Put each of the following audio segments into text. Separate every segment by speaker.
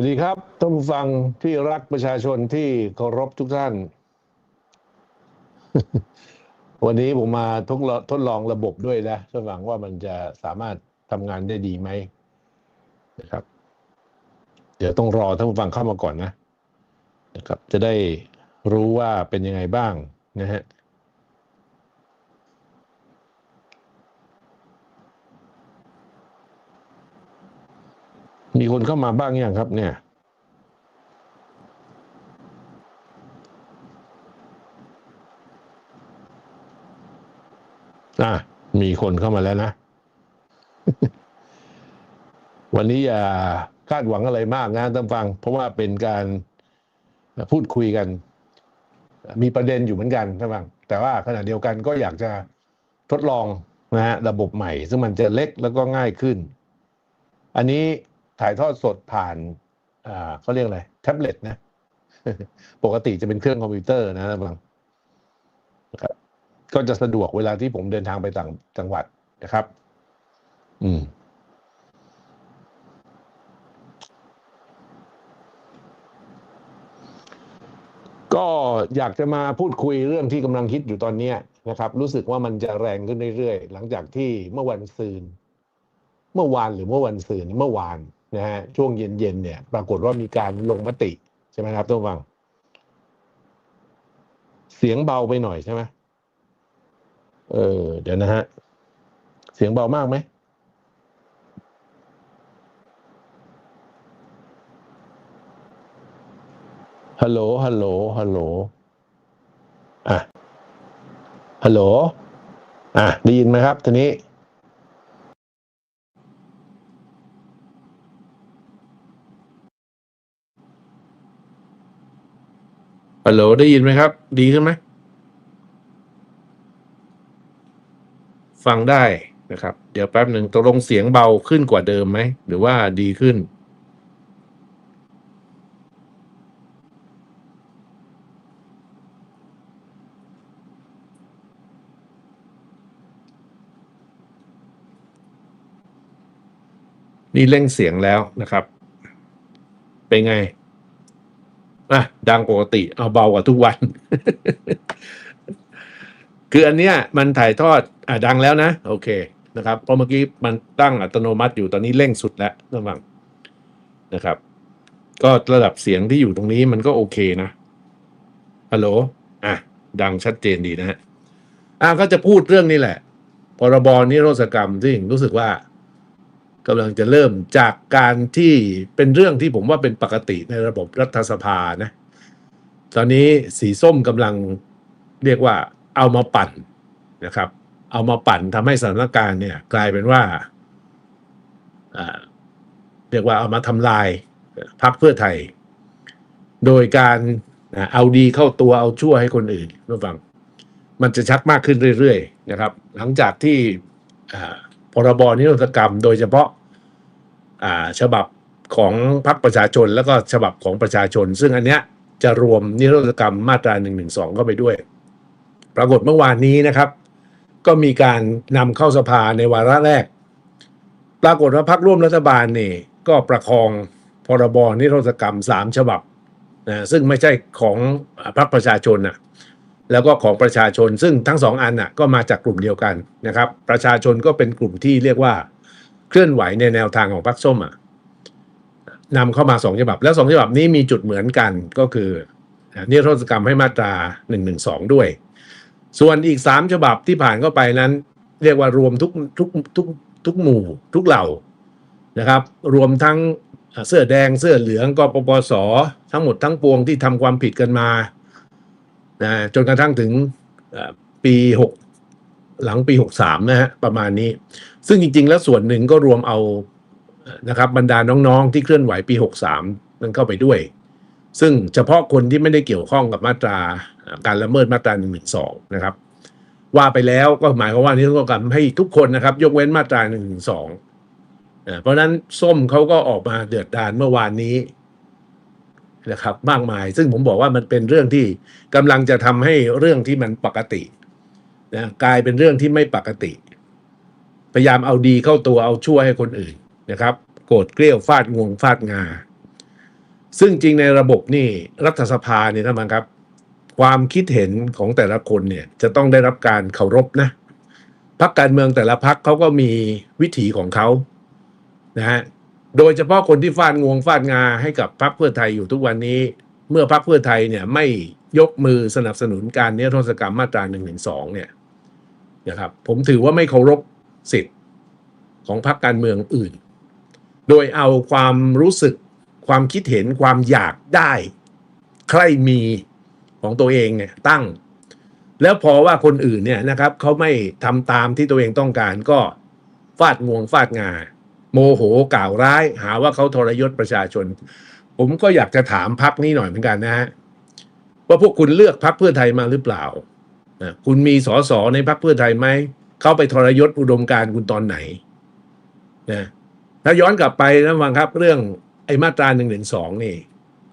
Speaker 1: วัสดีครับท่านผู้ฟังที่รักประชาชนที่เคารพทุกท่าน วันนี้ผมมาทดลองทดลองระบบด้วยนะท่านฟังว่ามันจะสามารถทำงานได้ดีไหมนะครับ เดี๋ยวต้องรอท่านผู้ฟังเข้ามาก่อนนะนะครับ จะได้รู้ว่าเป็นยังไงบ้างนะฮะ มีคนเข้ามาบ้างยังครับ เนี่ยอะมีคนเข้ามาแล้วนะ วันนี้อย่าคาดหวังอะไรมากนะท่านฟัง เพราะว่าเป็นการพูดคุยกัน มีประเด็นอยู่เหมือนกันท่านฟัง แต่ว่าขณะเดียวกันก็อยากจะทดลองนะฮะระบบใหม่ ซึ่งมันจะเล็กแล้วก็ง่ายขึ้น อันนี้ ถ่ายทอดสดผ่านอ่าเขาเรียกอะไรแท็บเล็ตนะ ปกติจะเป็นเครื่องคอมพิวเตอร์นะท่างนะครับก็จะสะดวกเวลาที่ผมเดินทางไปต่างจังหวัดนะครับ อืม ก็อยากจะมาพูดคุยเรื่องที่กำลังคิดอยู่ตอนนี้นะครับ รู้สึกว่ามันจะแรงขึ้นเรื่อยๆ หลังจากที่เมื่อวันซืน เมื่อวานหรือเมื่อวันซืนเมื่อวาน นะฮะช่วงเย็นๆเนี่ยปรากฏว่ามีการลงมติใช่ไหมครับท่านผู้ฟัง เสียงเบาไปหน่อยใช่ไหมเออเดี๋ยวนะฮะ เสียงเบามากไหมฮัลโหล ฮัลโหล ฮัลโหล อะ ฮัลโหล อะ ได้ยินไหมครับทีนี้ ฮัลโหลได้ยินไหมครับ ดีขึ้นไหม ฟังได้นะครับ เดี๋ยวแป๊บหนึ่งตกลงเสียงเบาขึ้นกว่าเดิมไหม หรือว่าดีขึ้น นี่เร่งเสียงแล้วนะครับ เป็นไง อะดังปกติเอาเบากว่าทุกวัน คืออันเนี้ย มันถ่ายทอดอะดังแล้วนะ โอเคนะครับ เพราะเมื่อกี้มันตั้งอัตโนมัติอยู่ตอนนี้เร่งสุดแล้วระวังนะครับ ก็ระดับเสียงที่อยู่ตรงนี้มันก็โอเคนะฮัลโหลอะ ดังชัดเจนดีนะฮะอะก็จะพูดเรื่องนี้แหละพรบนิรโทษกรรมที่รู้สึกว่า กำลังจะเริ่มจากการที่เป็นเรื่องที่ผมว่าเป็นปกติในระบบรัฐสภานะตอนนี้สีส้มกำลังเรียกว่าเอามาปั่นนะครับ เอามาปั่นทำให้สถานการณ์เนี่ย กลายเป็นว่าเรียกว่าเอามาทำลายพรรคเพื่อไทย โดยการเอาดีเข้าตัวเอาชั่วให้คนอื่นเพื่อฟัง มันจะชักมากขึ้นเรื่อยๆนะครับ หลังจากที่พรบนิรโทษกรรม โดยเฉพาะ ฉบับของพรรคประชาชนแล้วก็ฉบับของประชาชน ซึ่งอันเนี้ยจะรวมนิรโทษกรรมมาตรา1นึเข้าไปด้วย ปรากฏเมื่อวานนี้นะครับ ก็มีการนำเข้าสภาในวาระแรก ปรากฏว่าพรรคร่วมรัฐบาลนี่ก็ประคองพรบนิรโทษกรรมสามฉบับนะซึ่งไม่ใช่ของพรรคประชาชนนะแล้วก็ของประชาชนซึ่งทั้งสองอันน่ะก็มาจากกลุ่มเดียวกันนะครับ ประชาชนก็เป็นกลุ่มที่เรียกว่า เคลื่อนไหวในแนวทางของพรรคส้มอะนำเข้ามาสองฉบับ แล้วสองฉบับนี้มีจุดเหมือนกันก็คือนิรโทษกรรมให้มาตรา1นึด้วย ส่วนอีกสามฉบับที่ผ่านเข้าไปนั้น เรียกว่ารวมทุกทุกทุกทุกหมู่ทุกเหล่านะครับ รวมทั้งเสื้อแดงเสื้อเหลืองกปปสทั้งหมดทั้งปวงที่ทำความผิดกันมานะจนกระทั่งถึงปีหกหลังปีหกสามนะฮะประมาณนี้ ซึ่งจริง ๆ แล้วส่วนหนึ่งก็รวมเอานะครับบรรดาน้องๆ ที่เคลื่อนไหวปีหกสามนั้นเข้าไปด้วย ซึ่งเฉพาะคนที่ไม่ได้เกี่ยวข้องกับมาตราการละเมิดมาตรา1นึนะครับ ว่าไปแล้วก็หมายความว่านี่ต้องการให้ทุกคนนะครับ ยกเว้นมาตรา1นึเพราะนั้นส้มเขาก็ออกมาเดือดดานเมื่อวานนี้นะครับมากมาย ซึ่งผมบอกว่ามันเป็นเรื่องที่กำลังจะทำให้เรื่องที่มันปกตินะกลายเป็นเรื่องที่ไม่ปกติ พยายามเอาดีเข้าตัวเอาชั่วให้คนอื่นนะครับ โกรธเกลี้ยวฟาดงวงฟาดงา ซึ่งจริงในระบบนี่รัฐสภาเนี่ยท่านผู้ครับ ความคิดเห็นของแต่ละคนเนี่ยจะต้องได้รับการเคารพนะพักการเมืองแต่ละพักเขาก็มีวิถีของเขานะฮะโดยเฉพาะคนที่ฟาดงวงฟาดงาให้กับพรรคเพื่อไทยอยู่ทุกวันนี้ เมื่อพรรคเพื่อไทยเนี่ยไม่ยกมือสนับสนุนการนิรโทษกรรมมาตรา1นึเนี่ยนะครับผมถือว่าไม่เคารพ สิทธิ์ของพรรคการเมืองอื่น โดยเอาความรู้สึกความคิดเห็นความอยากได้ ใครมีของตัวเองเนี่ยตั้ง แล้วพอว่าคนอื่นเนี่ยนะครับเขาไม่ทำตามที่ตัวเองต้องการก็ฟาดงวงฟาดงา โมโหกล่าวร้าย หาว่าเขาทรยศประชาชน ผมก็อยากจะถามพักนี้หน่อยเหมือนกันนะฮะว่าพวกคุณเลือกพักเพื่อไทยมาหรือเปล่านะคุณมีสอสอในพักเพื่อไทยไหม เข้าไปทรยศอุดมการณ์คุณตอนไหนนะถ้าย้อนกลับไปนะฟังครับ เรื่องไอ้มาตราหนึ่งหนึ่งสองนี่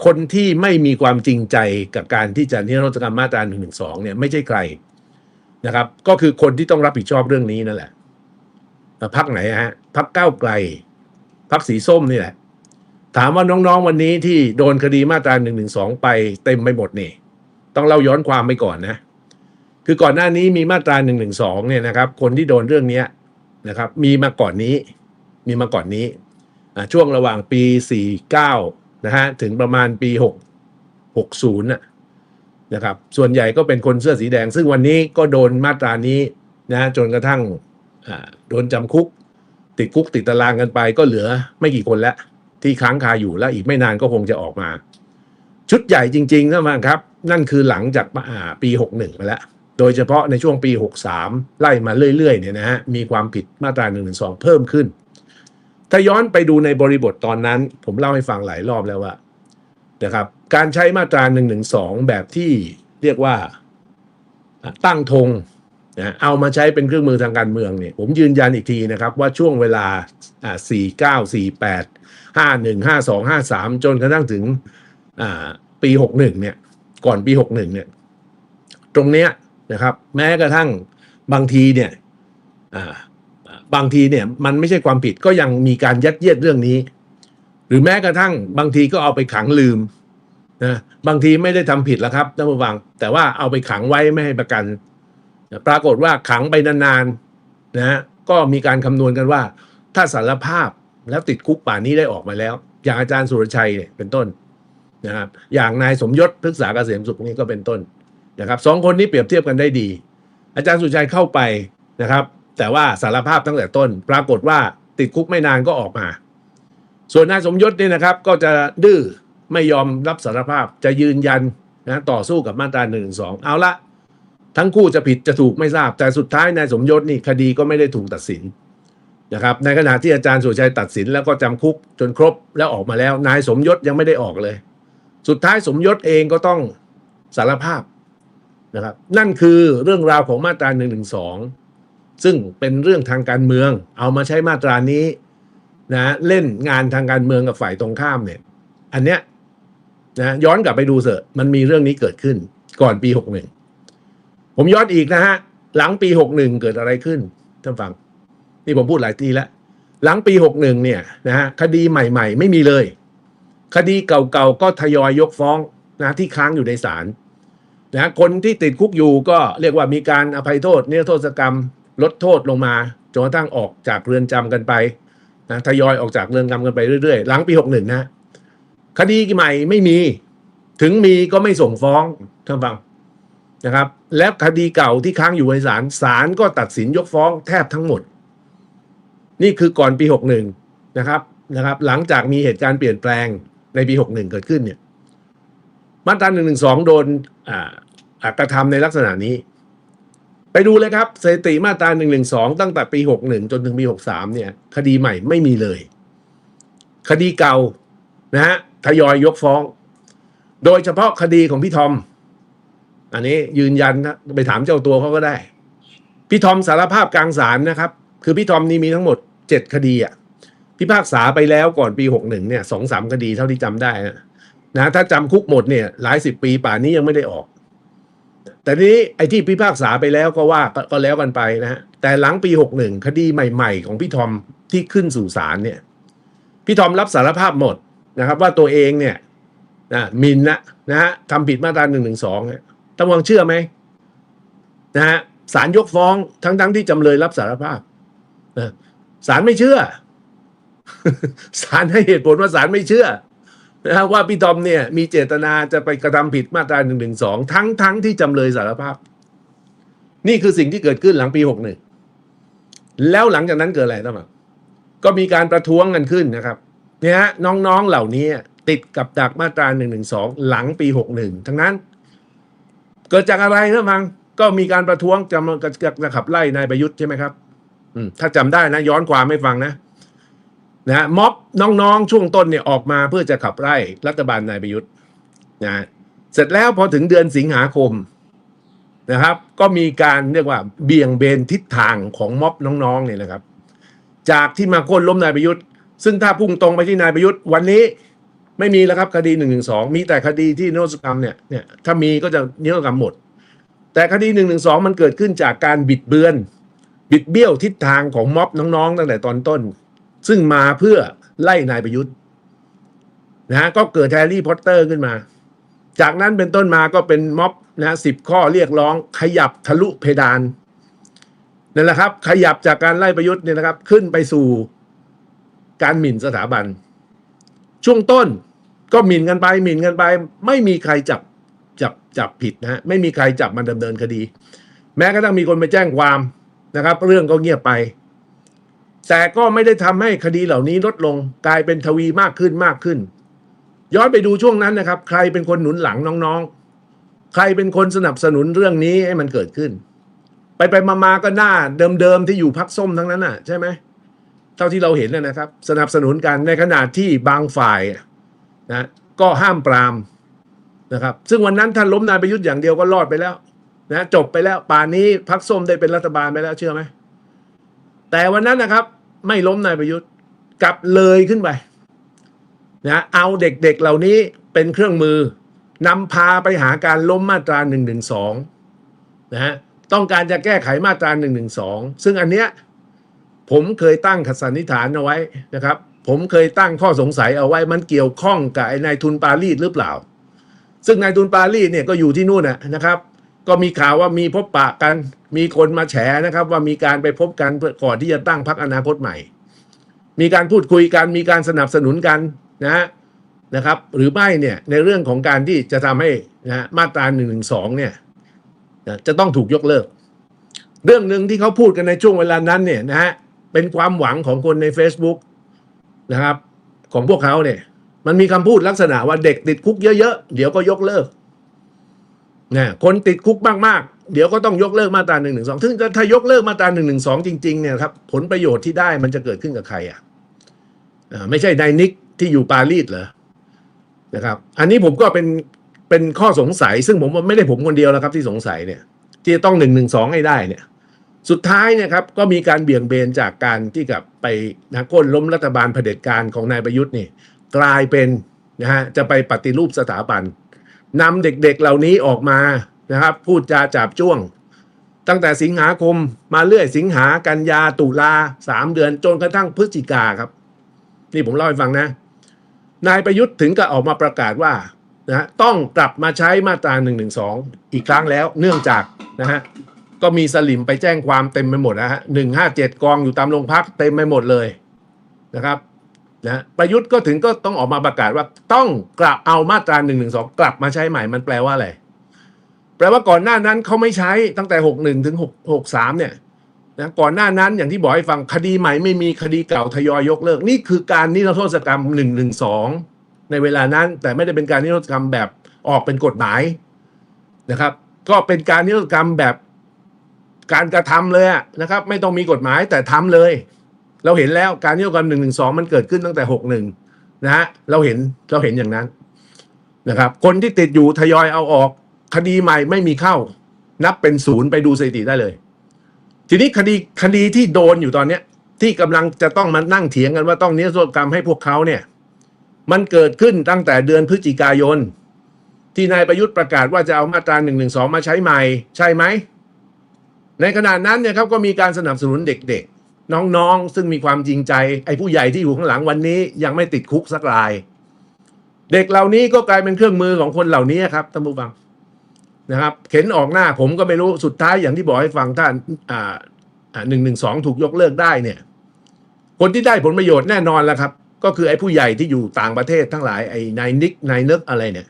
Speaker 1: คนที่ไม่มีความจริงใจกับการที่จะนิรโทษกรรมมาตราหนึ่งหนึ่งสองเนี่ยไม่ใช่ใครนะครับ ก็คือคนที่ต้องรับผิดชอบเรื่องนี้นั่นแหละพักไหนฮะพักก้าวไกลพักสีส้มนี่แหละ ถามว่าน้องๆวันนี้ที่โดนคดีมาตราหนึ่งหนึ่งสองไปเต็มไปหมดนี่ ต้องเล่าย้อนความไปก่อนนะ คือก่อนหน้านี้มีมาตราหนึ่งหนึ่งสองเนี่ยนะครับ คนที่โดนเรื่องเนี้นะครับ มีมาก่อนนี้ มีมาก่อนนี้ช่วงระหว่างปีสี่เก้านะฮะถึงประมาณปีหกหกศูนย์นะครับ ส่วนใหญ่ก็เป็นคนเสื้อสีแดง ซึ่งวันนี้ก็โดนมาตรานี้นะจนกระทั่งโดนจำคุก ติดคุกติดตารางกันไปก็เหลือไม่กี่คนแล้วที่ค้างคาอยู่แล้วอีกไม่นานก็คงจะออกมา ชุดใหญ่จริงๆนะมครับ นั่นคือหลังจากอ่าปี 61 มาแล้ว โดยเฉพาะในช่วงปี 63 ไล่มาเรื่อยๆเนี่ยนะฮะมีความผิดมาตรา1นึเพิ่มขึ้น ถ้าย้อนไปดูในบริบทตอนนั้น ผมเล่าให้ฟังหลายรอบแล้วว่านะครับการใช้มาตรา1นึแบบที่เรียกว่าตั้งธงนะเอามาใช้เป็นเครื่องมือทางการเมืองเนี่ยผมยืนยันอีกทีนะครับว่าช่วงเวลาอ่า49 48 51 52 53 จนกระทั่งถึงปี 61เนี่ยก่อนปี 61เนี่ยตรงเนี้ย นะครับ แม้กระทั่งบางทีเนี่ยบางทีเนี่ยมันไม่ใช่ความผิดก็ยังมีการยัดเยียดเรื่องนี้ หรือแม้กระทั่งบางทีก็เอาไปขังลืมนะบางทีไม่ได้ทำผิดแล้วครับท่านผู้ฟัง แต่ว่าเอาไปขังไว้ไม่ให้ประกัน ปรากฏว่าขังไปนานๆนะก็มีการคำนวณกันว่า ถ้าสารภาพแล้วติดคุกป่านนี้ได้ออกมาแล้ว อย่างอาจารย์สุรชัยเนี่ยเป็นต้นนะครับอย่างนายสมยศพฤกษาเกษมสุขนี่ก็เป็นต้น นะครับสองคนนี้เปรียบเทียบกันได้ดี อาจารย์สุชัยเข้าไปนะครับ แต่ว่าสารภาพตั้งแต่ต้น ปรากฏว่าติดคุกไม่นานก็ออกมา ส่วนนายสมยศเนี่ยนะครับ ก็จะดื้อไม่ยอมรับสารภาพจะยืนยันนะต่อสู้กับมาตราหนึ่งสองเอาละทั้งคู่จะผิดจะถูกไม่ทราบ แต่สุดท้ายนายสมยศนี่คดีก็ไม่ได้ถูกตัดสินนะครับ ในขณะที่อาจารย์สุชัยตัดสินแล้วก็จำคุกจนครบแล้วออกมาแล้ว นายสมยศยังไม่ได้ออกเลย สุดท้ายสมยศเองก็ต้องสารภาพ นะครับ นั่นคือเรื่องราวของมาตรา1นึซึ่งเป็นเรื่องทางการเมือง เอามาใช้มาตรานี้นะเล่นงานทางการเมืองกับฝ่ายตรงข้ามเนี่ย อันเนี้ยนะย้อนกลับไปดูเถอะมันมีเรื่องนี้เกิดขึ้นก่อนปี 61 ผมย้อนอีกนะฮะ หลังปี 61 เกิดอะไรขึ้นท่านฟัง นี่ผมพูดหลายทีแล้ว หลังปี 61 เนี่ยนะฮะคดีใหม่ ๆ ไม่มีเลย คดีเก่าๆก็ทยอยยกฟ้องนะที่ค้างอยู่ในศาล นะคนที่ติดคุกอยู่ก็เรียกว่ามีการอภัยโทษนี่ยโทษกรรมลดโทษลงมาจนกระทั่งออกจากเรือนจำกันไปนะทยอยออกจากเรือนจำกันไปเรื่อยๆ หลังปี61นะคดีใหม่ไม่มี ถึงมีก็ไม่ส่งฟ้องท่านฟังนะครับ และคดีเก่าที่ค้างอยู่ในศาลศาลก็ตัดสินยกฟ้องแทบทั้งหมด นี่คือก่อนปี61นะครับนะครับ หลังจากมีเหตุการณ์เปลี่ยนแปลงในปี61เกิดขึ้นเนี่ยมาตรา112โดนอ่าอ่า กระทำในลักษณะนี้ ไปดูเลยครับสถิติมาตรา112ตั้งแต่ปี 61 จนถึงปี 63 เนี่ย คดีใหม่ไม่มีเลย คดีเก่านะฮะทยอยยกฟ้อง โดยเฉพาะคดีของพี่ทอม อันนี้ยืนยันนะไปถามเจ้าตัวเขาก็ได้ พี่ทอมสารภาพกลางศาลนะครับ คือพี่ทอมนี่มีทั้งหมดเจ็ดคดีอะพิพากษาไปแล้วก่อนปีหกหนึ่งเนี่ยสองสามคดีเท่าที่จำได้นะนะถ้าจำคุกหมดเนี่ยหลายสิบปีป่านนี้ยังไม่ได้ออก แต่นี้ไอ้ที่พิพากษาไปแล้วก็ว่าก็แล้วกันไปนะฮะแต่หลังปีหกหนึ่งคดีใหม่ ๆ ของพี่ทอมที่ขึ้นสู่ศาลเนี่ย พี่ทอมรับสารภาพหมดนะครับ ว่าตัวเองเนี่ยนะมินนะนะฮะทำผิดมาตราหนึ่งหนึ่งสองตำรวจเชื่อไหมนะฮะศาลยกฟ้องทั้งทั้งที่จำเลยรับสารภาพนะศาลไม่เชื่อศาลให้เหตุผลว่าศาลไม่เชื่อ นะว่าพี่ตอมเนี่ยมีเจตนาจะไปกระทำผิดมาตราหนึ่งหนึ่งสองทั้งทั้งที่จำเลยสารภาพ นี่คือสิ่งที่เกิดขึ้นหลังปีหกหนึ่งแล้วหลังจากนั้นเกิดอะไรท่านผู้ชมก็มีการประท้วงกันขึ้นนะครับเนี่ยน้องๆเหล่านี้ติดกับดักมาตรา1นึหลังปี61ทั้งนั้น เกิดจากอะไรนะมังก็มีการประท้วงจำจะจะขับไล่นายประยุทธ์ใช่ไหมครับ อืมถ้าจำได้นะ ย้อนความไม่ฟังนะ นะฮะม็อบน้องๆ ช่วงต้นเนี่ยออกมาเพื่อจะขับไล่รัฐบาลนายประยุทธ์นะฮะเสร็จแล้วพอถึงเดือนสิงหาคมนะครับ ก็มีการเรียกว่าเบี่ยงเบนทิศทางของม็อบน้องๆเนี่ยนะครับ จากที่มาโค่นล้มนายประยุทธ์ ซึ่งถ้าพุ่งตรงไปที่นายประยุทธ์ วันนี้ไม่มีแล้วครับคดีหนึ่งหนึ่งสองมีแต่คดีที่นิรโทษกรรมเนี่ยเนี่ยถ้ามีก็จะนิรโทษกรรมหมด แต่คดีหนึ่งหนึ่งสองมันเกิดขึ้นจากการบิดเบือน บิดเบี้ยวทิศทางของม็อบน้องๆ ตั้งแต่ตอนต้น ซึ่งมาเพื่อไล่นายประยุทธ์นะฮะก็เกิดแฮร์รี่พอตเตอร์ขึ้นมา จากนั้นเป็นต้นมาก็เป็นม็อบนะสิบข้อเรียกร้องขยับทะลุเพดานนั่นแหละครับ ขยับจากการไล่ประยุทธ์เนี่ยนะครับ ขึ้นไปสู่การหมิ่นสถาบัน ช่วงต้นก็หมิ่นกันไปหมิ่นกันไป ไม่มีใครจับจับจับผิดนะฮะไม่มีใครจับมาดำเนินคดี แม้กระทั่งมีคนไปแจ้งความนะครับ เรื่องก็เงียบไป แต่ก็ไม่ได้ทำให้คดีเหล่านี้ลดลงกลายเป็นทวีมากขึ้นมากขึ้น ย้อนไปดูช่วงนั้นนะครับ ใครเป็นคนหนุนหลังน้องๆ ใครเป็นคนสนับสนุนเรื่องนี้ให้มันเกิดขึ้น ไปไปมามาก็หน้าเดิมๆที่อยู่พักส้มทั้งนั้นน่ะ ใช่ไหมเท่าที่เราเห็นนนะครับ สนับสนุนกันในขณะที่บางฝ่ายนะก็ห้ามปรามนะครับ ซึ่งวันนั้นท่านล้มนายประยุทธ์อย่างเดียวก็รอดไปแล้วนะจบไปแล้วป่านนี้พักส้มได้เป็นรัฐบาลไปแล้วเชื่อไหมแต่วันนั้นนะครับ ไม่ล้มนายประยุทธ์กลับเลยขึ้นไปนะเอาเด็กๆเหล่านี้เป็นเครื่องมือนำพาไปหาการล้มมาตรา1นึนะฮะต้องการจะแก้ไขมาตรา1นึซึ่งอันเนี้ยผมเคยตั้งขัสันนิษฐานเอาไว้นะครับ ผมเคยตั้งข้อสงสัยเอาไว้มันเกี่ยวข้องกับไอ้นายทุนปารีสหรือเปล่า ซึ่งนายทุนปารีสเนี่ยก็อยู่ที่นู่นนะครับ ก็มีข่าวว่ามีพบปะกัน มีคนมาแฉนะครับ ว่ามีการไปพบกันเพื่อก่อนที่จะตั้งพรรคอนาคตใหม่ มีการพูดคุยกัน มีการสนับสนุนกันนะฮะนะครับ หรือไม่เนี่ยในเรื่องของการที่จะทำให้นะมาตรา1นึเนี่ยนะจะต้องถูกยกเลิก เรื่องหนึ่งที่เขาพูดกันในช่วงเวลานั้นเนี่ยนะฮะเป็นความหวังของคนใน Facebook นะครับ ของพวกเขาเนี่ย มันมีคำพูดลักษณะว่าเด็กติดคุกเยอะๆ เดี๋ยวก็ยกเลิก นะคนติดคุกมากๆ เดี๋ยวก็ต้องยกเลิกมาตรา1นึซึ่งถ้ายกเลิกมาตรา1นึจริงๆเนี่ยครับผลประโยชน์ที่ได้มันจะเกิดขึ้นกับใครอะไม่ใช่นายนิกที่อยู่ปารีสเหรอนะครับอันนี้ผมก็เป็นเป็นข้อสงสัย ซึ่งผมว่าไม่ได้ผมคนเดียวแล้วครับที่สงสัยเนี่ย ที่จะต้องหนึ่งหนึ่งสองให้ได้เนี่ย สุดท้ายเนี่ยครับก็มีการเบี่ยงเบนจากการที่กับไปนะก้นล้มรัฐบาลเผด็จการของนายประยุทธ์นี่ กลายเป็นนะฮะจะไปปฏิรูปสถาบัน นำเด็กๆเหล่านี้ออกมานะครับ พูดจาจับจ้วง ตั้งแต่สิงหาคมมาเรื่อยสิงหากันยาตุลาสามเดือนจนกระทั่งพฤศจิกาครับ นี่ผมเล่าให้ฟังนะ นายประยุทธ์ถึงกับออกมาประกาศว่านะต้องกลับมาใช้มาตรา1นึอีกครั้งแล้วเนื่องจากนะฮะก็มีสลิมไปแจ้งความเต็มไปหมดนะฮะหนึ่งห้าเจ็ดกองอยู่ตามโรงพักเต็มไปหมดเลยนะครับ นะประยุทธ์ก็ถึงก็ต้องออกมาประกาศว่าต้องกลับเอามาตรา1นึกลับมาใช้ใหม่มันแปลว่าอะไรแปลว่าก่อนหน้านั้นเขาไม่ใช้ตั้งแต่ 61 ถึง 6 63 เนี่ยนะก่อนหน้านั้นอย่างที่บอกให้ฟังคดีใหม่ไม่มีคดีเก่าทยอยยกเลิก นี่คือการนิรโทษกรรม1นึในเวลานั้น แต่ไม่ได้เป็นการนิรโทษกรรมแบบออกเป็นกฎหมายนะครับ ก็เป็นการนิรโทษกรรมแบบการกระทำเลยนะครับ ไม่ต้องมีกฎหมายแต่ทำเลย เราเห็นแล้วการนิรโทษกรรมหนึ่งหนึ่งสองมันเกิดขึ้นตั้งแต่หกหนึ่งนะฮะเราเห็นเราเห็นอย่างนั้นนะครับ คนที่ติดอยู่ทยอยเอาออก คดีใหม่ไม่มีเข้า นับเป็นศูนย์ไปดูสถิติได้เลย ทีนี้คดีคดีที่โดนอยู่ตอนเนี้ย ที่กำลังจะต้องมานั่งเถียงกันว่าต้องนิรโทษกรรมให้พวกเขาเนี่ย มันเกิดขึ้นตั้งแต่เดือนพฤศจิกายน ที่นายประยุทธ์ประกาศว่าจะเอามาตรา1นึมาใช้ใหม่ ใช่ไหมในขณะนั้นเนี่ยครับก็มีการสนับสนุนเด็ก น้องๆ ซึ่งมีความจริงใจ ไอ้ผู้ใหญ่ที่อยู่ข้างหลังวันนี้ยังไม่ติดคุกสักราย เด็กเหล่านี้ก็กลายเป็นเครื่องมือของคนเหล่านี้ครับท่านผู้ฟังนะครับ เข็นออกหน้าผมก็ไม่รู้สุดท้ายอย่างที่บอกให้ฟังท่านอ่าหนึ่งหนึ่งสองถูกยกเลิกได้เนี่ย คนที่ได้ผลประโยชน์แน่นอนแล้วครับ ก็คือไอ้ผู้ใหญ่ที่อยู่ต่างประเทศทั้งหลายไอ้นายนิกนายเนิกอะไรเนี่ย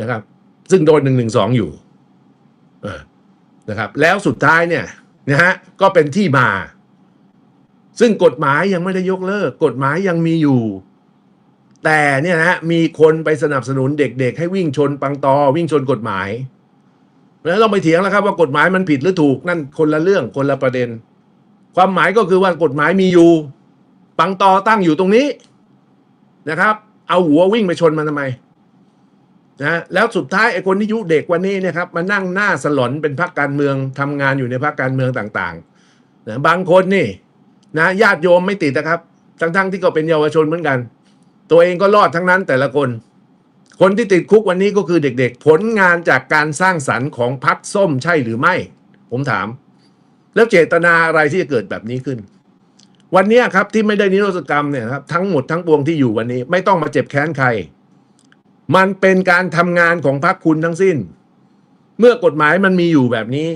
Speaker 1: นะครับ ซึ่งโดนหนึ่งหนึ่งสองอยู่นะครับ แล้วสุดท้ายเนี่ยนะฮะก็เป็นที่มา ซึ่งกฎหมายยังไม่ได้ยกเลิก กฎหมายยังมีอยู่ แต่เนี่ยนะฮะมีคนไปสนับสนุนเด็กๆ ให้วิ่งชนปังตอ วิ่งชนกฎหมายแล้วต้องไปเถียงแล้วครับว่ากฎหมายมันผิดหรือถูกนั่นคนละเรื่องคนละประเด็น ความหมายก็คือว่ากฎหมายมีอยู่ ปังตอตั้งอยู่ตรงนี้นะครับ เอาหัววิ่งไปชนมันทำไมนะแล้วสุดท้ายไอ้คนที่ยุเด็กวันนี้เนี่ยครับมานั่งหน้าสลอนเป็นพรรคการเมืองทำงานอยู่ในพรรคการเมืองต่างๆนะบางคนนี่ นะญาติโยมไม่ติดนะครับ ทั้งๆที่ก็เป็นเยาวชนเหมือนกัน ตัวเองก็รอดทั้งนั้นแต่ละคน คนที่ติดคุกวันนี้ก็คือเด็กๆ ผลงานจากการสร้างสรรค์ของพักส้มใช่หรือไม่ ผมถาม แล้วเจตนาอะไรที่จะเกิดแบบนี้ขึ้น วันนี้ครับที่ไม่ได้นิรโทษกรรมเนี่ยครับทั้งหมดทั้งปวงที่อยู่วันนี้ ไม่ต้องมาเจ็บแค้นใคร มันเป็นการทำงานของพรรคคุณทั้งสิ้น เมื่อกฎหมายมันมีอยู่แบบนี้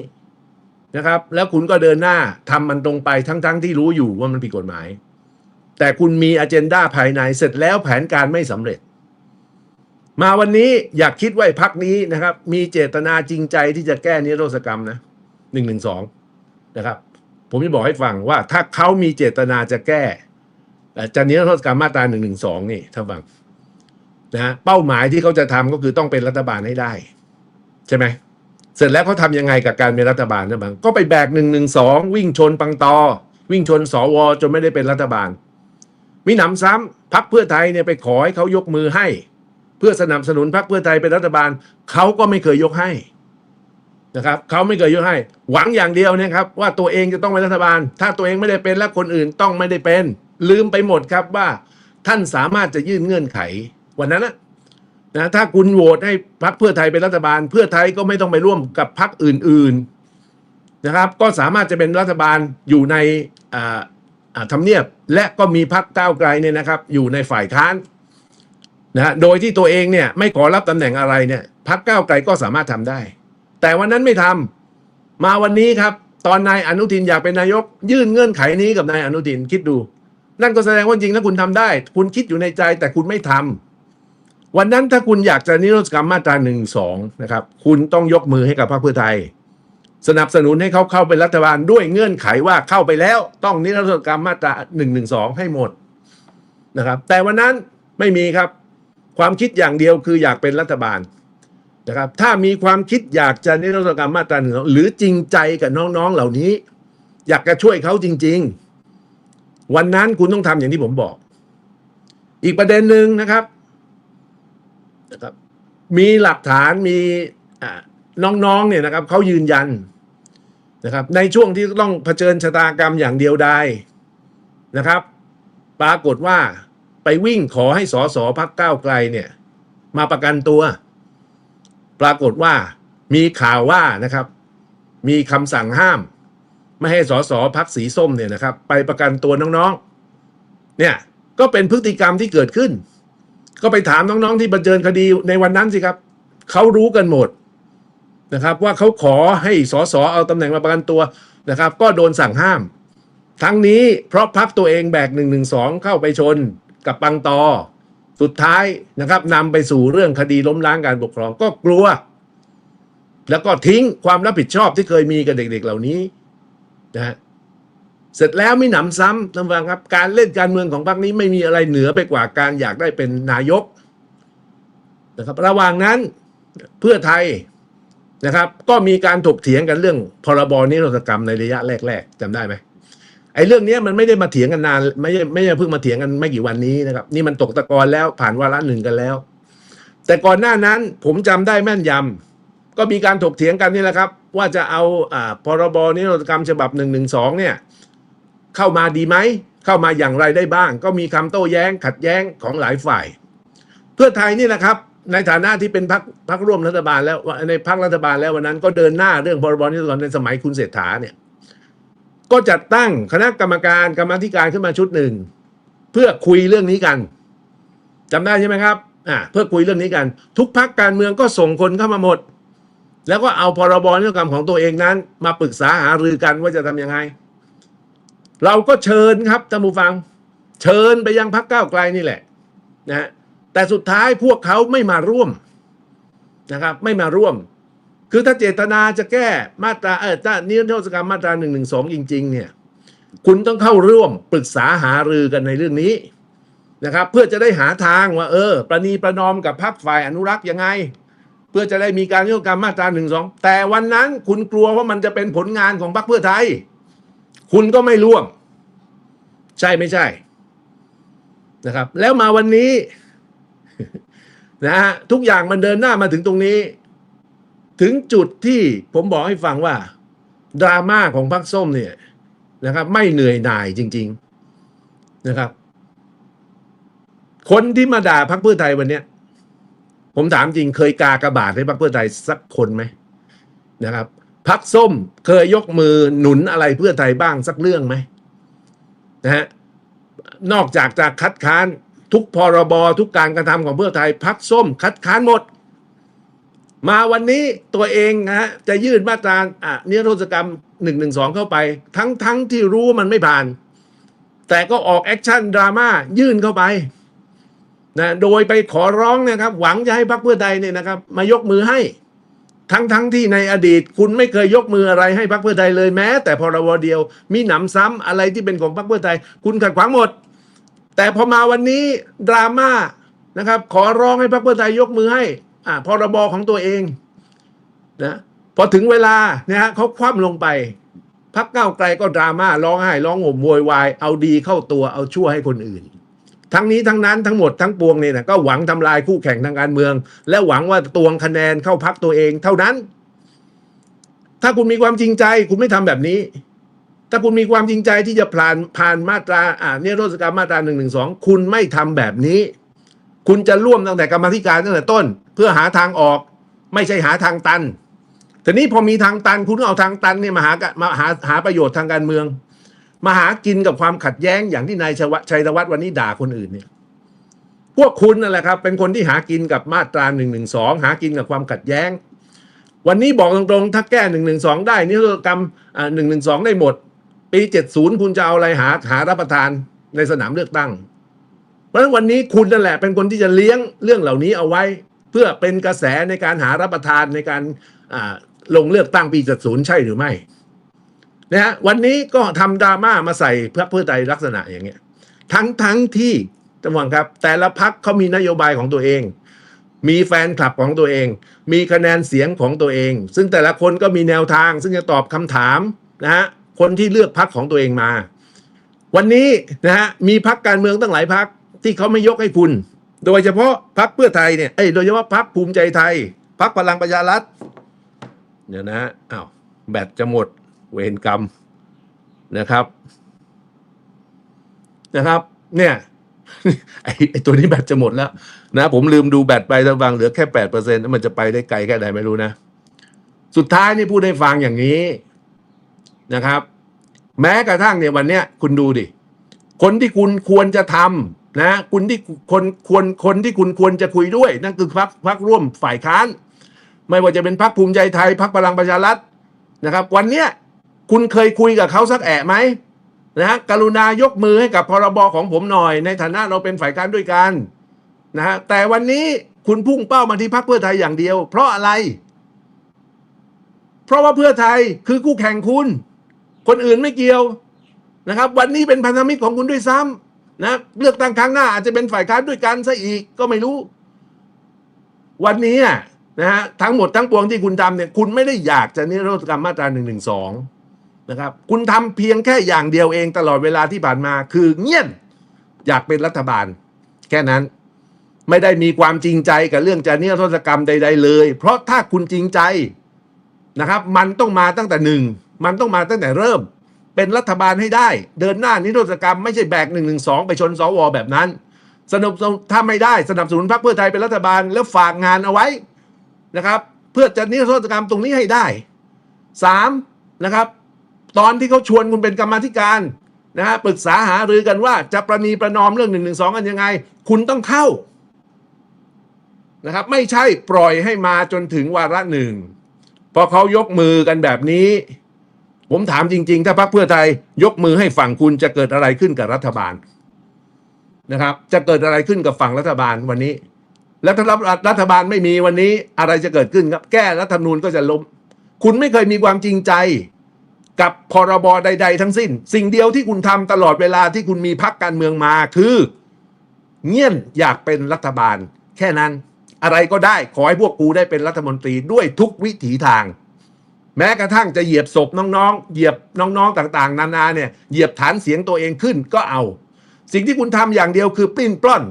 Speaker 1: นะครับ แล้วคุณก็เดินหน้าทำมันตรงไปทั้งๆทที่รู้อยู่ว่ามันผิดกฎหมาย แต่คุณมีอ g e n d a ภายในเสร็จแล้วแผนการไม่สำเร็จ มาวันนี้อยากคิดว่าไอ้พักนี้นะครับ มีเจตนาจริงใจที่จะแก้นิรโทษกรรมนะหนึ่งหนึ่งสองนะครับ ผมจะบอกให้ฟังว่าถ้าเขามีเจตนาจะแก้จะนิรโทษกรรมมาตราหนึ่งหนึ่งสองนี่ท่านฟังนะฮะเป้าหมายที่เขาจะทำก็คือต้องเป็นรัฐบาลให้ได้ ใช่ไหม เสร็จแล้วเขาทำยังไงกับการเป็นรัฐบาลนะบางก็ไปแบกหนึ่งหนึ่งสองวิ่งชนปังตอ วิ่งชนสวจนไม่ได้เป็นรัฐบาล มีหนำซ้ำพักเพื่อไทยเนี่ยไปขอให้เขายกมือให้ เพื่อสนับสนุนพักเพื่อไทยเป็นรัฐบาลเขาก็ไม่เคยยกให้นะครับเขาไม่เคยยกให้ หวังอย่างเดียวเนี่ยครับว่าตัวเองจะต้องเป็นรัฐบาล ถ้าตัวเองไม่ได้เป็นและคนอื่นต้องไม่ได้เป็น ลืมไปหมดครับว่า ท่านสามารถจะยื่นเงื่อนไข วันนั้นนะ นะถ้าคุณโหวตให้พรรคเพื่อไทยเป็นรัฐบาล เพื่อไทยก็ไม่ต้องไปร่วมกับพรรคอื่น ๆนะครับ ก็สามารถจะเป็นรัฐบาลอยู่ในทำเนียบ และก็มีพรรคก้าวไกลเนี่ยนะครับ อยู่ในฝ่ายค้านนะฮะโดยที่ตัวเองเนี่ยไม่ขอรับตำแหน่งอะไรเนี่ยพรรคก้าวไกลก็สามารถทำได้ แต่วันนั้นไม่ทำมาวันนี้ครับ ตอนนายอนุทินอยากเป็นนายก ยื่นเงื่อนไขนี้กับนายอนุทินคิดดู นั่นก็แสดงว่าจริงแล้วคุณทำได้ คุณคิดอยู่ในใจแต่คุณไม่ทำ วันนั้นถ้าคุณอยากจะนิรโทษกรรมมาตราหนึ่งสองนะครับ คุณต้องยกมือให้กับพรรคเพื่อไทย สนับสนุนให้เขาเข้าเป็นรัฐบาลด้วยเงื่อนไขว่าเข้าไปแล้วต้องนิรโทษกรรมมาตราหนึ่งหนึ่งสองให้หมดนะครับ แต่วันนั้นไม่มีครับ ความคิดอย่างเดียวคืออยากเป็นรัฐบาลนะครับ ถ้ามีความคิดอยากจะนิรโทษกรรมมาตราหนึ่งหรือจริงใจกับน้องๆเหล่านี้ อยากจะช่วยเขาจริง ๆ วันนั้นคุณต้องทำอย่างที่ผมบอก อีกประเด็นหนึ่งนะครับ นะครับ มีหลักฐานมีน้องๆเนี่ยนะครับเขายืนยันนะครับ ในช่วงที่ต้องเผชิญชะตากรรมอย่างเดียวดายนะครับ ปรากฏว่าไปวิ่งขอให้สอสอพักก้าวไกลเนี่ย มาประกันตัว ปรากฏว่ามีข่าวว่านะครับ มีคำสั่งห้าม ไม่ให้สอสอพักสีส้มเนี่ยนะครับ ไปประกันตัวน้องๆ เนี่ยก็เป็นพฤติกรรมที่เกิดขึ้น ก็ไปถามน้องๆที่บัญเจิญคดีในวันนั้นสิครับเขารู้กันหมดนะครับ ว่าเขาขอให้สสเอาตำแหน่งมาประกันตัวนะครับ ก็โดนสั่งห้าม ทั้งนี้เพราะพักตัวเองแบกหนึ่งหนึ่งสองเข้าไปชนกับปังตอ สุดท้ายนะครับนำไปสู่เรื่องคดีล้มล้างการปกครองก็กลัว แล้วก็ทิ้งความรับผิดชอบที่เคยมีกับเด็ก ๆ เหล่านี้นะฮะ เสร็จแล้วไม่หนำซ้ำท่านผู้ฟังครับ การเล่นการเมืองของพรรคนี้ไม่มีอะไรเหนือไปกว่าการอยากได้เป็นนายกนะครับ ระหว่างนั้นเพื่อไทยนะครับ ก็มีการถกเถียงกันเรื่องพรบนิรโทษกรรมในระยะแรกๆจำได้ไหมไอ้เรื่องนี้มันไม่ได้มาเถียงกันนาน ไม่ไม่ใช่เพิ่งมาเถียงกันไม่กี่วันนี้นะครับ นี่มันตกตะกอนแล้วผ่านวาระหนึ่งกันแล้ว แต่ก่อนหน้านั้นผมจำได้แม่นยำก็มีการถกเถียงกันนี่แหละครับ ว่าจะเอาอ่าพรบนิรโทษกรรมฉบับหนึ่งหนึ่งสองเนี่ย เข้ามาดีไหม เข้ามาอย่างไรได้บ้าง ก็มีคำโต้แย้ง ขัดแย้งของหลายฝ่าย เพื่อไทยนี่แหละครับ ในฐานะที่เป็นพักพักร่วมรัฐบาลแล้วในพักรัฐบาลแล้ววันนั้น ก็เดินหน้าเรื่องพรบนิรโทษกรรมในสมัยคุณเศรษฐาเนี่ยก็จัดตั้งคณะกรรมการกรรมธิการขึ้นมาชุดหนึ่ง เพื่อคุยเรื่องนี้กันจำได้ใช่ไหมครับอ่าเพื่อคุยเรื่องนี้กัน ทุกพักการเมืองก็ส่งคนเข้ามาหมด แล้วก็เอาพรบนิติกรรมของตัวเองนั้น มาปรึกษาหารือกันว่าจะทำยังไง เราก็เชิญครับท่านผู้ฟัง เชิญไปยังพักก้าวไกลนี่แหละนะฮะแต่สุดท้ายพวกเขาไม่มาร่วมนะครับไม่มาร่วม คือถ้าเจตนาจะแก้มาตราเออถ้านิรโทษกรรมมาตราหนึ่งหนึ่งสองจริง ๆ เนี่ย คุณต้องเข้าร่วมปรึกษาหารือกันในเรื่องนี้นะครับ เพื่อจะได้หาทางว่า เออ ประนีประนอมกับพรรคฝ่ายอนุรักษ์ยังไง เพื่อจะได้มีการนิรโทษกรรมมาตราหนึ่งสองแต่วันนั้นคุณกลัวว่ามันจะเป็นผลงานของพรรคเพื่อไทย คุณก็ไม่ร่วม ใช่ไม่ใช่นะครับ แล้วมาวันนี้นะฮะทุกอย่างมันเดินหน้ามาถึงตรงนี้ ถึงจุดที่ผมบอกให้ฟังว่าดราม่าของพรรคส้มเนี่ยนะครับ ไม่เหนื่อยหน่ายจริง ๆนะครับ คนที่มาด่าพรรคเพื่อไทยวันเนี้ยผมถามจริงเคยกากระบาดให้พรรคเพื่อไทยสักคนไหมนะครับ พรรคส้มเคยยกมือหนุนอะไรเพื่อไทยบ้างสักเรื่องไหมนะฮะนอกจากจะคัดค้านทุกพรบทุกการกระทำของเพื่อไทยพรรคส้ม คัดค้านหมด มาวันนี้ตัวเองนะฮะจะยื่นมาตราอะนิรโทษกรรมหนึ่งหนึ่งสองเข้าไป ทั้งทั้งที่รู้ว่ามันไม่ผ่าน แต่ก็ออกแอคชั่นดราม่ายื่นเข้าไปนะโดยไปขอร้องนะครับ หวังจะให้พรรคเพื่อไทยเนี่ยนะครับ มายกมือให้ ทั้งทั้งที่ในอดีตคุณไม่เคยยกมืออะไรให้พรรคเพื่อไทยเลยแม้ แต่พรบเดียวมีหนำซ้ำอะไรที่เป็นของพรรคเพื่อไทย คุณขัดขวางหมด แต่พอมาวันนี้ดราม่านะครับ ขอร้องให้พรรคเพื่อไทยยกมือให้อ่าพรบของตัวเองนะพอถึงเวลาเนี่ยฮะเขาคว่ำลงไปพักเก้าไกลก็ดราม่าร้องไห้ร้องห่มโวยวายเอาดีเข้าตัวเอาชั่วให้คนอื่น ทั้งนี้ทั้งนั้นทั้งหมดทั้งปวงเนี่ยนะก็หวังทำลายคู่แข่งทางการเมือง และหวังว่าตวงคะแนนเข้าพักตัวเองเท่านั้น ถ้าคุณมีความจริงใจ คุณไม่ทำแบบนี้ ถ้าคุณมีความจริงใจที่จะผ่านผ่านมาตราอ่าเนี่ยโทษกรรมมาตราหนึ่งหนึ่งสองคุณไม่ทำแบบนี้ คุณจะร่วมตั้งแต่กรรมธิการตั้งแต่ต้น เพื่อหาทางออก ไม่ใช่หาทางตันทีนี้พอมีทางตันคุณก็เอาทางตันเนี่ยมาหามาหาหาประโยชน์ทางการเมือง มาหากินกับความขัดแย้งอย่างที่นายชวชัยธวัฒน์วันนี้ด่าคนอื่นเนี่ยพวกคุณนั่นแหละครับ เป็นคนที่หากินกับมาตราหนึ่งหนึ่งสองหากินกับความขัดแย้ง วันนี้บอกตรงๆ ถ้าแก้หนึ่งหนึ่งสองได้นิรโทษกรรมหนึ่งหนึ่งสองได้หมด ปีเจ็ดศูนย์คุณจะเอาอะไรหาหารับประทานในสนามเลือกตั้ง เพราะฉะนั้นวันนี้คุณนั่นแหละเป็นคนที่จะเลี้ยงเรื่องเหล่านี้เอาไว้ เพื่อเป็นกระแสในการหารับประทานในการลงเลือกตั้งปีเจ็ดศูนย์ใช่หรือไม่ นะฮะวันนี้ก็ทำดราม่ามาใส่เพื่อเพื่อไทยลักษณะอย่างเงี้ย ทั้งทั้งที่จำวังครับ แต่ละพักเขามีนโยบายของตัวเอง มีแฟนคลับของตัวเอง มีคะแนนเสียงของตัวเอง ซึ่งแต่ละคนก็มีแนวทาง ซึ่งจะตอบคำถามนะฮะคนที่เลือกพักของตัวเองมา วันนี้นะฮะมีพักการเมืองตั้งหลายพักที่เขาไม่ยกให้คุณ โดยเฉพาะพักเพื่อไทยเนี่ยเอ้ยโดยเฉพาะพักภูมิใจไทยพักพลังประชารัฐเนี่ยนะฮะอ้าวแบตจะหมด เวรกรรมนะครับนะครับ เนี่ยไอไอตัวนี้แบตจะหมดแล้ว นะ ผมลืมดูแบตไประวังเหลือแค่แปดเปอร์เซ็นต์มันจะไปได้ไกลแค่ไหนไม่รู้นะ สุดท้ายนี่พูดให้ฟังอย่างนี้นะครับ แม้กระทั่งเนี่ยวันเนี้ยคุณดูดิ คนที่คุณควรจะทำนะคุณที่คนควรคนที่คุณควรจะคุยด้วย นั่นคือพักพักร่วมฝ่ายค้าน ไม่ว่าจะเป็นพักภูมิใจไทยพักพลังประชารัฐนะครับ วันเนี้ย คุณเคยคุยกับเขาสักแอะไหมนะฮะกรุณายกมือให้กับพรบของผมหน่อย ในฐานะเราเป็นฝ่ายค้านด้วยกันนะฮะแต่วันนี้คุณพุ่งเป้ามาที่พรรคเพื่อไทยอย่างเดียว เพราะอะไร เพราะว่าเพื่อไทยคือคู่แข่งคุณ คนอื่นไม่เกี่ยวนะครับ วันนี้เป็นพันธมิตรของคุณด้วยซ้ำนะเลือกตั้งครั้งหน้าอาจจะเป็นฝ่ายค้านด้วยกันซะอีกก็ไม่รู้ วันนี้นะฮะทั้งหมดทั้งปวงที่คุณทำเนี่ยคุณไม่ได้อยากจะนิรโทษกรรมมาตราหนึ่งหนึ่งสอง นะครับ คุณทำเพียงแค่อย่างเดียวเองตลอดเวลาที่ผ่านมา คือเงียบอยากเป็นรัฐบาล แค่นั้นไม่ได้มีความจริงใจกับเรื่องจะนิรโทษกรรมใด ๆ เลย เพราะถ้าคุณจริงใจนะครับ มันต้องมาตั้งแต่หนึ่งมันต้องมาตั้งแต่เริ่ม เป็นรัฐบาลให้ได้ เดินหน้านิรโทษกรรมไม่ใช่แบกหนึ่งหนึ่งสองไปชนสวแบบนั้น สนับสนุนถ้าไม่ได้สนับสนุนพรรคเพื่อไทยเป็นรัฐบาลแล้วฝากงานเอาไว้นะครับ เพื่อจะนิรโทษกรรมตรงนี้ให้ได้สามนะครับ ตอนที่เขาชวนคุณเป็นกรรมธิการนะฮะปรึกษาหารือกันว่าจะประนีประนอมเรื่องหนึ่งหนึ่งสองกันยังไง คุณต้องเข้านะครับ ไม่ใช่ปล่อยให้มาจนถึงวาระหนึ่งพอเขายกมือกันแบบนี้ ผมถามจริง ๆ ถ้าพรรคเพื่อไทยยกมือให้ฝั่งคุณจะเกิดอะไรขึ้นกับรัฐบาลนะครับ จะเกิดอะไรขึ้นกับฝั่งรัฐบาลวันนี้ แล้วถ้ารัฐบาลไม่มีวันนี้อะไรจะเกิดขึ้นครับ แก้รัฐธรรมนูญก็จะล้ม คุณไม่เคยมีความจริงใจ กับพรบใด ๆ ทั้งสิ้น สิ่งเดียวที่คุณทำตลอดเวลาที่คุณมีพักการเมืองมาคือ เงี่ยนอยากเป็นรัฐบาล แค่นั้น อะไรก็ได้ขอให้พวกกูได้เป็นรัฐมนตรีด้วยทุกวิถีทาง แม้กระทั่งจะเหยียบศพน้องๆ เหยียบน้องๆต่างๆ นานาเนี่ยเหยียบฐานเสียงตัวเองขึ้นก็เอา สิ่งที่คุณทำอย่างเดียวคือปลิ้นปล้อน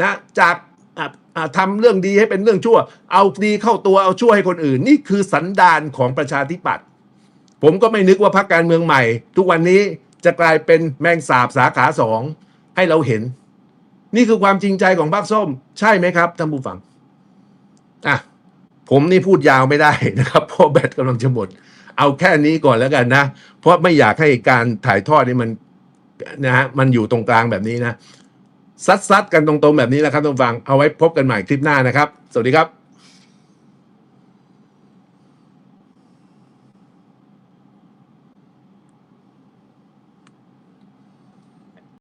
Speaker 1: นะจากอะอะทำเรื่องดีให้เป็นเรื่องชั่ว เอาดีเข้าตัวเอาชั่วให้คนอื่น นี่คือสันดานของประชาธิปัตย์ ผมก็ไม่นึกว่าพรรคการเมืองใหม่ ทุกวันนี้จะกลายเป็นแมงสาบสาขาสองให้เราเห็น นี่คือความจริงใจของพรรคส้ม ใช่ไหมครับท่านผู้ฟังอะผมนี่พูดยาวไม่ได้นะครับเพราะแบตกำลังจะหมด เอาแค่นี้ก่อนแล้วกันนะ เพราะไม่อยากให้การถ่ายทอดนี่มันนะฮะมันอยู่ตรงกลางแบบนี้นะซัดๆกันตรงๆแบบนี้แหละครับท่านผู้ฟังเอาไว้พบกันใหม่คลิปหน้านะครับ สวัสดีครับ